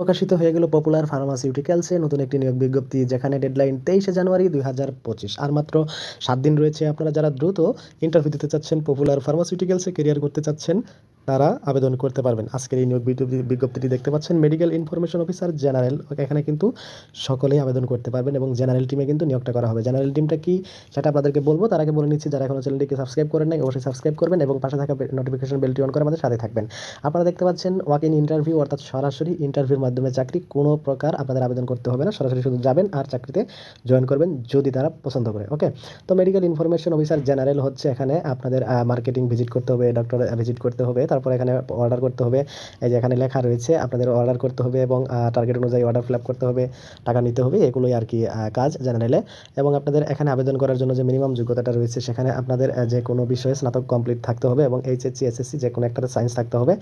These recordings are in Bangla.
প্রকাশিত হয়ে গেল পপুলার ফার্মাসিউটিক্যালসে নতুন একটি নিয়োগ বিজ্ঞপ্তি, যেখানে ডেডলাইন তেইশে জানুয়ারি দুই হাজার পঁচিশ। আর মাত্র সাত দিন রয়েছে আপনারা যারা দ্রুত ইন্টারভিউ দিতে চাচ্ছেন, পপুলার ফার্মাসিউটিক্যালসে কেরিয়ার করতে চাচ্ছেন তারা আবেদন করতে পারবেন। আজকের এই নিয়োগ বিজ্ঞপ্তি- বিজ্ঞপ্তিটি দেখতে পাচ্ছেন মেডিকেল ইনফরমেশন অফিসার জেনারেল এখানে কিন্তু সকলেই আবেদন করতে পারবেন এবং জেনারেল টিমে কিন্তু নিয়োগটা করা হবে। জেনারেল টিমটা কি সেটা আপনাদেরকে বলব। তার আগে বলে নিচ্ছি, যারা এখনও চ্যানেলটিকে সাবস্ক্রাইব করেন নাই, অবশ্যই সাবস্ক্রাইব করবেন এবং পাশে থাকা নোটিফিকেশন বেলটি অন করে আমাদের সাথে থাকবেন। আপনারা দেখতে পাচ্ছেন ওয়াক ইন ইন্টারভিউ অর্থাৎ সরাসরি ইন্টারভিউর মাধ্যমে চাকরি কোনো প্রকার আপনাদের আবেদন করতে হবে না। সরাসরি শুধু যাবেন আর চাকরিতে জয়েন করবেন যদি তারা পছন্দ করে ওকে তো মেডিকেল ইনফরমেশন অফিসার জেনারেল হচ্ছে এখানে আপনাদের মার্কেটিং ভিজিট করতে হবে ডক্টর ভিজিট করতে হবে তারপর এখানে অর্ডার করতে হবে। এই যে এখানে লেখা রয়েছে, আপনাদের অর্ডার করতে হবে এবং টার্গেট অনুযায়ী অর্ডার ফিল করতে হবে, টাকা নিতে হবে, এগুলোই আর কি কাজ জেনারেলে এবং আপনাদের এখানে আবেদন করার জন্য যে মিনিমাম যোগ্যতাটা রয়েছে, সেখানে আপনাদের যে কোনো বিষয়ে স্নাতক কমপ্লিট থাকতে হবে এবং এইচএসসি এসএসসি যে কোনো একটাতে সায়েন্স থাকতে হবে।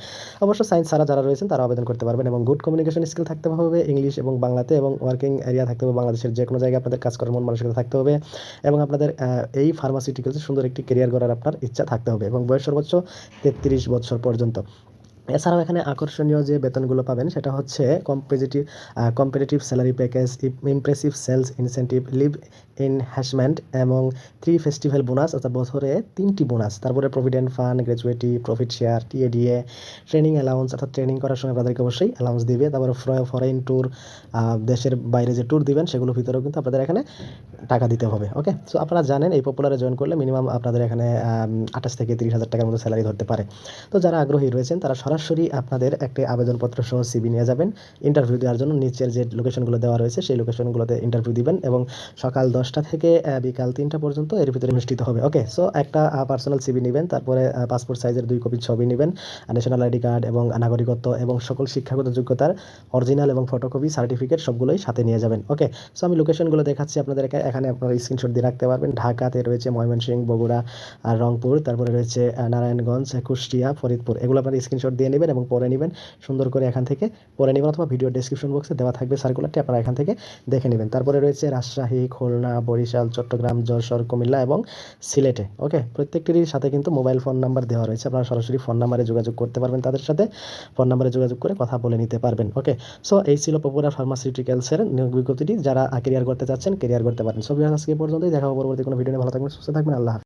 অবশ্য সায়েন্স ছাড়া যারা রয়েছেন তারা আবেদন করতে পারবেন এবং গুড কমিউনিকেশন স্কিল থাকতে হবে ইংলিশ এবং বাংলাতে এবং ওয়ার্কিং এরিয়া থাকতে হবে বাংলাদেশের যে কোনো জায়গায় আপনাদের কাজ করার মন মানসিকতা থাকতে হবে। এবং আপনাদের এই ফার্মাসিউটিক্যালসে সুন্দর একটি কেরিয়ার গড়ার আপনার ইচ্ছা থাকতে হবে এবং বয়স সর্বোচ্চ তেত্রিশ বছর পর্যন্ত। এছাড়াও এখানে আকর্ষণীয় যে বেতনগুলো পাবেন, সেটা হচ্ছে competitive competitive salary package impressive sales incentive leave enhancement এবং থ্রি ফেস্টিভ্যাল বোনাস অর্থাৎ বছরে তিনটি বোনাস তারপরে provident fund gratuity profit share TA DA training allowance অর্থাৎ ট্রেনিং করার সময় আপনাদেরকে অবশ্যই অ্যালাউন্স দিবে। তারপরে ফরেন ট্যুর দেশের বাইরে যে ট্যুর দিবেন, সেগুলোর ভিতরেও কিন্তু আপনাদের এখানে টাকা দিতে হবে ওকে সো আপনারা জানেন এই পপুলারে জয়েন করলে মিনিমাম আপনাদের এখানে আঠাশ থেকে তিরিশ হাজার টাকার মতো স্যালারি ধরতে পারে। তো যারা আগ্রহী রয়েছেন, তারা সরাসরি আপনাদের একটি আবেদনপত্র সহ সিবি নিয়ে যাবেন। ইন্টারভিউ দেওয়ার জন্য নিচের যে লোকেশনগুলো দেওয়া রয়েছে, সেই লোকেশনগুলোতে ইন্টারভিউ দিবেন এবং সকাল দশটা থেকে বিকাল তিনটা পর্যন্ত এর ভিতরে অনুষ্ঠিত হবে। ওকে সো একটা পার্সোনাল সিবি নেবেন, তারপরে পাসপোর্ট সাইজের দুই কপি ছবি নেবেন ন্যাশনাল আইডি কার্ড এবং নাগরিকত্ব এবং সকল শিক্ষাগত যোগ্যতার অরিজিনাল এবং ফটোকপি সার্টিফিকেট সবগুলোই সাথে নিয়ে যাবেন। ওকে সো আমি লোকেশনগুলো দেখাচ্ছি আপনাদের এখানে আপনারা স্ক্রিনশট দিয়ে রাখতে পারবেন। ঢাকাতে রয়েছে ময়মনসিংহ বগুড়া, আর রংপুর, তারপরে রয়েছে নারায়ণগঞ্জ, কুষ্টিয়া, ফরিদপুর। এগুলো আপনারা স্ক্রিনশট দিয়ে নেবেন এবং পরে নেবেন। সুন্দর করে এখান থেকে পরে নেবেন অথবা ভিডিও ডেসক্রিপশন বক্সে দেওয়া থাকবে সার্কুলারটি আপনারা এখান থেকে দেখে নেবেন। তারপরে রয়েছে রাজশাহী, খুলনা বরিশাল, চট্টগ্রাম, যশোর, কুমিল্লা এবং সিলেটে, ওকে? প্রত্যেকটির সাথে কিন্তু মোবাইল ফোন নাম্বার দেওয়া রয়েছে। আপনারা সরাসরি ফোন নাম্বারে যোগাযোগ করতে পারবেন তাদের সাথে। ফোন নাম্বারে যোগাযোগ করে কথা বলে নিতে পারবেন, ওকে? সো, এই ছিল পপুলার ফার্মাসিউটিক্যালসের বিজ্ঞপ্তিটি। যারা কেরিয়ার করতে চাচ্ছেন কেরিয়ার করতে পারেন। সব আজকে পর্যন্তই। দেখা পরবর্তী কোনো ভিডিও নিয়ে। ভালো থাকবেন, সুস্থ থাকবেন। আল্লাহ।